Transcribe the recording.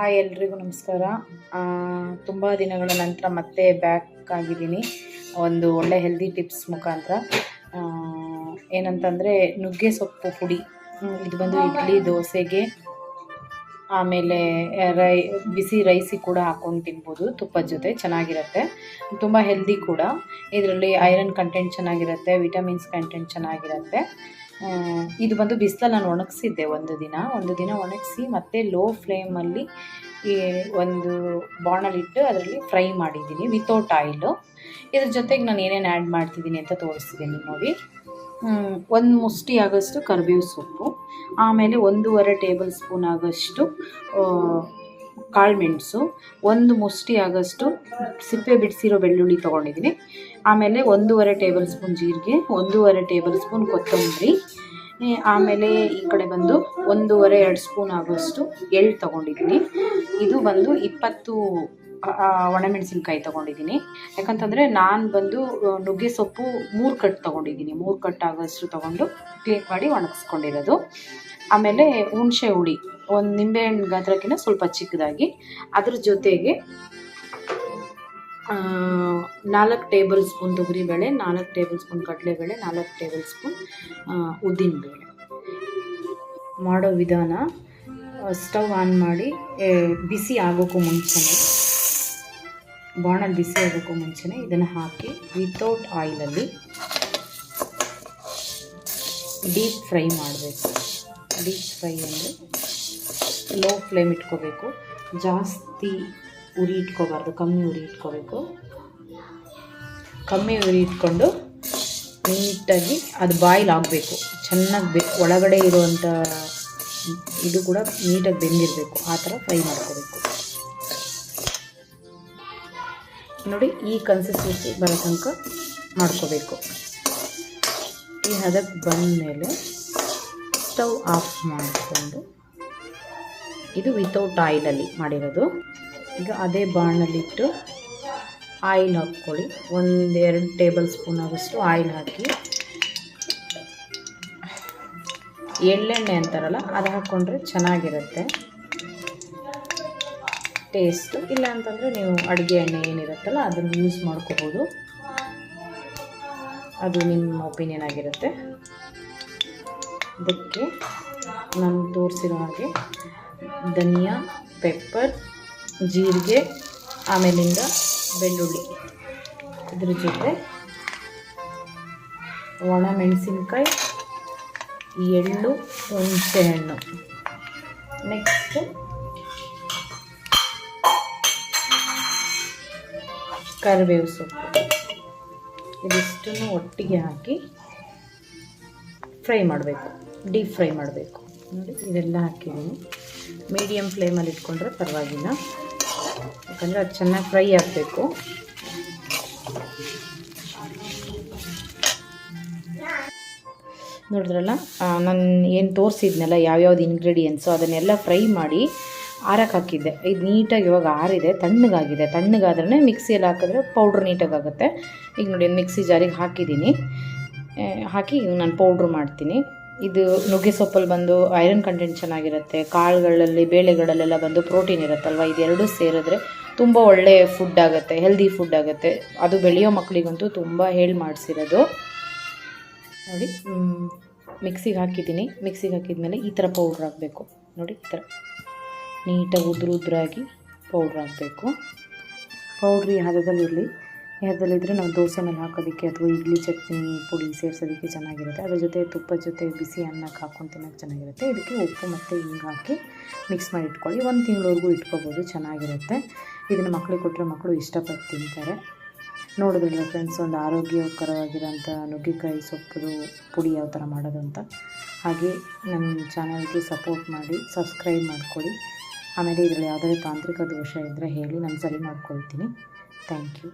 Hi ಎಲ್ರಿಗೂ ನಮಸ್ಕಾರ. ತುಂಬ ದಿನಗಳ ನಂತರ ಮತ್ತೆ ಬ್ಯಾಕ್ ಆಗಿದ್ದೀನಿ. ಒಂದು ಒಳ್ಳೆ ಹೆಲ್ದಿ ಟಿಪ್ಸ್ ಮುಖಾಂತರ. ಏನಂತಂದರೆ ನುಗ್ಗೆ ಸೊಪ್ಪು ಪುಡಿ. ಇದು ಬಂದು ಇಡ್ಲಿ, ದೋಸೆಗೆ, ಆಮೇಲೆ ರೈ, ಬಿಸಿ ರೈಸಿಗೆ ಕೂಡ ಹಾಕ್ಕೊಂಡು ತಿನ್ಬೋದು. ತುಪ್ಪದ ಜೊತೆ ಚೆನ್ನಾಗಿರುತ್ತೆ. ತುಂಬ ಹೆಲ್ದಿ ಕೂಡ. ಇದರಲ್ಲಿ ಐರನ್ ಕಂಟೆಂಟ್ ಚೆನ್ನಾಗಿರುತ್ತೆ ವಿಟಮಿನ್ಸ್ ಕಂಟೆಂಟ್ ಚೆನ್ನಾಗಿರುತ್ತೆ. ಇದು ಬಂದು ಬಿಸಿಲಲ್ಲಿ ನಾನು ಒಣಗಿಸಿದ್ದೆ ಒಂದು ದಿನ. ಒಂದು ದಿನ ಒಣಗಿಸಿ ಮತ್ತೆ ಲೋ ಫ್ಲೇಮಲ್ಲಿ ಈ ಒಂದು ಬಾಣಲಿಟ್ಟು ಅದರಲ್ಲಿ ಫ್ರೈ ಮಾಡಿದ್ದೀನಿ ವಿತೌಟ್ ಆಯಿಲು ಇದ್ರ ಜೊತೆಗೆ ನಾನು ಏನೇನು ಆ್ಯಡ್ ಮಾಡ್ತಿದ್ದೀನಿ ಅಂತ ತೋರಿಸ್ತಿದ್ದೀನಿ ನೋಡಿ. ಒಂದು ಮುಷ್ಟಿ ಆಗೋಷ್ಟು ಕರಿಬೇವು ಸೊಪ್ಪು, ಆಮೇಲೆ ಒಂದೂವರೆ ಟೇಬಲ್ ಸ್ಪೂನ್ ಆಗೋಷ್ಟು ಕಾಳುಮೆಣಸು ಒಂದು ಮುಷ್ಟಿ ಆಗೋಷ್ಟು ಸಿಪ್ಪೆ ಬಿಡಿಸಿರೋ ಬೆಳ್ಳುಳ್ಳಿ ತೊಗೊಂಡಿದ್ದೀನಿ. ಆಮೇಲೆ ಒಂದೂವರೆ ಟೇಬಲ್ ಸ್ಪೂನ್ ಜೀರಿಗೆ, ಒಂದೂವರೆ ಟೇಬಲ್ ಸ್ಪೂನ್ ಕೊತ್ತಂಬರಿ ಆಮೇಲೆ ಈ ಕಡೆ ಬಂದು ಒಂದೂವರೆ ಎರಡು ಸ್ಪೂನ್ ಆಗೋಷ್ಟು ಎಳ್ಳು ತೊಗೊಂಡಿದ್ದೀನಿ. ಇದು ಬಂದು ಇಪ್ಪತ್ತು ಒಣಮೆಣಸಿನ್ಕಾಯಿ ತೊಗೊಂಡಿದ್ದೀನಿ. ಯಾಕಂತಂದರೆ ನಾನು ಬಂದು ನುಗ್ಗೆ ಸೊಪ್ಪು ಮೂರು ಕಟ್ ತೊಗೊಂಡಿದ್ದೀನಿ. ಮೂರು ಕಟ್ ಆಗೋಷ್ಟು ತೊಗೊಂಡು ಕ್ಲೀನ್ ಮಾಡಿ ಒಣಗಿಸ್ಕೊಂಡಿರೋದು. ಆಮೇಲೆ ಹುಣಸೆ ಹುಳಿ. ಒಂದು ನಿಂಬೆಹಣ್ಣು ಗಾತ್ರಕ್ಕಿಂತ ಸ್ವಲ್ಪ ಚಿಕ್ಕದಾಗಿ. ಅದ್ರ ಜೊತೆಗೆ ನಾಲ್ಕು ಟೇಬಲ್ ಸ್ಪೂನ್ ತೊಗರಿಬೇಳೆ, ನಾಲ್ಕು ಟೇಬಲ್ ಸ್ಪೂನ್ ಕಡಲೆಬೇಳೆ, ನಾಲ್ಕು ಟೇಬಲ್ ಸ್ಪೂನ್ ಉದ್ದಿನಬೇಳೆ. ಮಾಡೋ ವಿಧಾನ, ಸ್ಟವ್ ಆನ್ ಮಾಡಿ ಬಿಸಿ ಆಗೋಕ್ಕೂ ಮುಂಚೆನೇ ಬಾಣಲ್ಲಿ ಬಿಸಿ ಆಗೋಕ್ಕೂ ಮುಂಚೆನೇ ಇದನ್ನು ಹಾಕಿ ವಿತೌಟ್ ಆಯಿಲಲ್ಲಿ ಡೀಪ್ ಫ್ರೈ ಮಾಡಬೇಕು. ಡೀಪ್ ಫ್ರೈ ಅಂದರೆ ಲೋ ಫ್ಲೇಮ್ ಇಟ್ಕೋಬೇಕು. ಜಾಸ್ತಿ ಉರಿ ಇಟ್ಕೋಬಾರ್ದು, ಕಮ್ಮಿ ಉರಿ ಇಟ್ಕೋಬೇಕು. ಕಮ್ಮಿ ಉರಿ ಇಟ್ಕೊಂಡು ನೀಟಾಗಿ ಅದು ಬಾಯ್ಲ್ ಆಗಬೇಕು. ಚೆನ್ನಾಗಿ ಬೆ, ಒಳಗಡೆ ಇರುವಂಥ ಇದು ಕೂಡ ನೀಟಾಗಿ ಬೆಂದಿರಬೇಕು. ಆ ಥರ ಫ್ರೈ ಮಾಡ್ಕೋಬೇಕು. ನೋಡಿ, ಈ ಕನ್ಸಿಸ್ಟೆನ್ಸಿ ಬರೋ ತನಕ ಮಾಡ್ಕೋಬೇಕು. ಈ ಹದಕ್ಕೆ ಬಂದ ಮೇಲೆ ಸ್ಟವ್ ಆಫ್ ಮಾಡಿಕೊಂಡು ಇದು ವಿತೌಟ್ ಆಯಿಲಲ್ಲಿ ಮಾಡಿರೋದು. ಈಗ ಅದೇ ಬಾಣಲಿಟ್ಟು ಆಯಿಲ್ ಹಾಕ್ಕೊಳ್ಳಿ. ಒಂದೆರಡು ಟೇಬಲ್ ಸ್ಪೂನ್ ಆಗೋಷ್ಟು ಆಯಿಲ್ ಹಾಕಿ. ಎಳ್ಳೆಣ್ಣೆ ಅಂತಾರಲ್ಲ, ಅದು ಹಾಕ್ಕೊಂಡ್ರೆ ಚೆನ್ನಾಗಿರುತ್ತೆ. ಟೇಸ್ಟು ಇಲ್ಲ ಅಂತಂದರೆ ನೀವು ಅಡುಗೆ ಎಣ್ಣೆ ಏನಿರುತ್ತಲ್ಲ, ಅದನ್ನು ಯೂಸ್ ಮಾಡ್ಕೋಬೋದು. ಅದು ನಿಮ್ಮ ಒಪಿನಿಯನ್ ಆಗಿರುತ್ತೆ. ಅದಕ್ಕೆ ನಾನು ತೋರಿಸಿರೋ ಹಾಗೆ ಧನಿಯಾ, ಪೆಪ್ಪರ್, ಜೀರಿಗೆ, ಆಮೇಲಿಂದ ಬೆಳ್ಳುಳ್ಳಿ. ಇದ್ರ ಜೊತೆ ಒಣ ಮೆಣಸಿನ್ಕಾಯಿ, ಎಳ್ಳು ಹುಣಸೆಹಣ್ಣು ನೆಕ್ಸ್ಟು ಕರಿಬೇವು ಸೊಪ್ಪು. ಇದಿಷ್ಟನ್ನು ಒಟ್ಟಿಗೆ ಹಾಕಿ ಫ್ರೈ ಮಾಡಬೇಕು, ಡೀಪ್ ಫ್ರೈ ಮಾಡಬೇಕು. ನೋಡಿ, ಇದೆಲ್ಲ ಹಾಕಿದ್ದೀನಿ. ಮೀಡಿಯಮ್ ಫ್ಲೇಮಲ್ಲಿ ಇಟ್ಕೊಂಡ್ರೆ ಪರವಾಗಿಲ್ಲ. ಯಾಕಂದರೆ ಅದು ಚೆನ್ನಾಗಿ ಫ್ರೈ ಆಗಬೇಕು. ನೋಡಿದ್ರಲ್ಲ ನಾನು ಏನು ತೋರಿಸಿದ್ನಲ್ಲ ಯಾವ್ಯಾವ್ದು ಇಂಗ್ರೀಡಿಯೆಂಟ್ಸು ಅದನ್ನೆಲ್ಲ ಫ್ರೈ ಮಾಡಿ ಆರಕ್ಕೆ ಹಾಕಿದ್ದೆ. ಇದು ನೀಟಾಗಿ ಇವಾಗ ಆರಿದೆ, ತಣ್ಣಗಾಗಿದೆ. ತಣ್ಣಗಾದ್ರೆ ಮಿಕ್ಸಿಯಲ್ಲಿ ಹಾಕಿದ್ರೆ ಪೌಡ್ರ್ ನೀಟಾಗಿ ಆಗುತ್ತೆ. ಈಗ ನೋಡಿ ಮಿಕ್ಸಿ ಜಾರಿಗೆ ಹಾಕಿದ್ದೀನಿ. ಹಾಕಿ ನಾನು ಪೌಡ್ರ್ ಮಾಡ್ತೀನಿ. ಇದು ನುಗ್ಗೆ ಸೊಪ್ಪಲ್ಲಿ ಬಂದು ಐರನ್ ಕಂಟೆಂಟ್ ಚೆನ್ನಾಗಿರುತ್ತೆ, ಕಾಳುಗಳಲ್ಲಿ, ಬೇಳೆಗಳಲ್ಲೆಲ್ಲ ಬಂದು ಪ್ರೋಟೀನ್ ಇರುತ್ತಲ್ವ? ಇದೆರಡು ಸೇರಿದ್ರೆ ತುಂಬ ಒಳ್ಳೆಯ ಫುಡ್ ಆಗುತ್ತೆ ಹೆಲ್ದಿ ಫುಡ್ ಆಗುತ್ತೆ. ಅದು ಬೆಳೆಯೋ ಮಕ್ಕಳಿಗಂತೂ ತುಂಬ ಹೇಳಿ ಮಾಡಿಸಿರೋದು. ನೋಡಿ ಮಿಕ್ಸಿಗೆ ಹಾಕಿದ್ದೀನಿ. ಮಿಕ್ಸಿಗೆ ಹಾಕಿದ್ಮೇಲೆ ಈ ಥರ ಪೌಡ್ರ್ ಹಾಕಬೇಕು. ನೋಡಿ, ಈ ಥರ ನೀಟಾಗಿ ಉದುರು ಉದ್ರಾಗಿ ಪೌಡ್ರ್ ಹಾಕಬೇಕು. ಪೌಡ್ರ್ ಈ ಹದದಲ್ಲಿರಲಿ ಈ ಹದದಲ್ಲಿದ್ದರೆ ನಾವು ದೋಸೆ ಮೇಲೆ ಹಾಕೋದಕ್ಕೆ ಅಥವಾ ಇಡ್ಲಿ ಚಟ್ನಿ, ಪುಡಿ ಸೇರಿಸೋದಕ್ಕೆ ಚೆನ್ನಾಗಿರುತ್ತೆ. ಅದ್ರ ಜೊತೆ ತುಪ್ಪದ ಜೊತೆ ಬಿಸಿ ಅನ್ನಕ್ಕೆ ಹಾಕ್ಕೊಂಡು ತಿನ್ನೋಕ್ಕೆ ಚೆನ್ನಾಗಿರುತ್ತೆ. ಇದಕ್ಕೆ ಉಪ್ಪು ಮತ್ತು ಹಿಂಗೆ ಹಾಕಿ ಮಿಕ್ಸ್ ಮಾಡಿ ಇಟ್ಕೊಳ್ಳಿ. ಒಂದು ತಿಂಗಳವರೆಗೂ ಇಟ್ಕೋಬೋದು, ಚೆನ್ನಾಗಿರುತ್ತೆ. ಇದನ್ನು ಮಕ್ಕಳಿಗೆ ಕೊಟ್ಟರೆ ಮಕ್ಕಳು ಇಷ್ಟಪಟ್ಟು ತಿಂತಾರೆ. ನೋಡೋದಿಲ್ಲ ಫ್ರೆಂಡ್ಸ್ ಒಂದು ಆರೋಗ್ಯಕರವಾಗಿರೋಂಥ ನುಗ್ಗೆಕಾಯಿ ಸೊಪ್ಪು ಪುಡಿ ಯಾವ ಥರ ಮಾಡೋದು ಅಂತ. ಹಾಗೆ ನನ್ನ ಚಾನಲ್ಗೆ ಸಪೋರ್ಟ್ ಮಾಡಿ ಸಬ್ಸ್ಕ್ರೈಬ್ ಮಾಡ್ಕೊಳ್ಳಿ. ಆಮೇಲೆ ಇದರಲ್ಲಿ ಯಾವುದೇ ತಾಂತ್ರಿಕ ದೋಷ ಇದ್ದರೆ ಹೇಳಿ, ನಾನು ಸರಿ ಮಾಡ್ಕೊಳ್ತೀನಿ. Thank you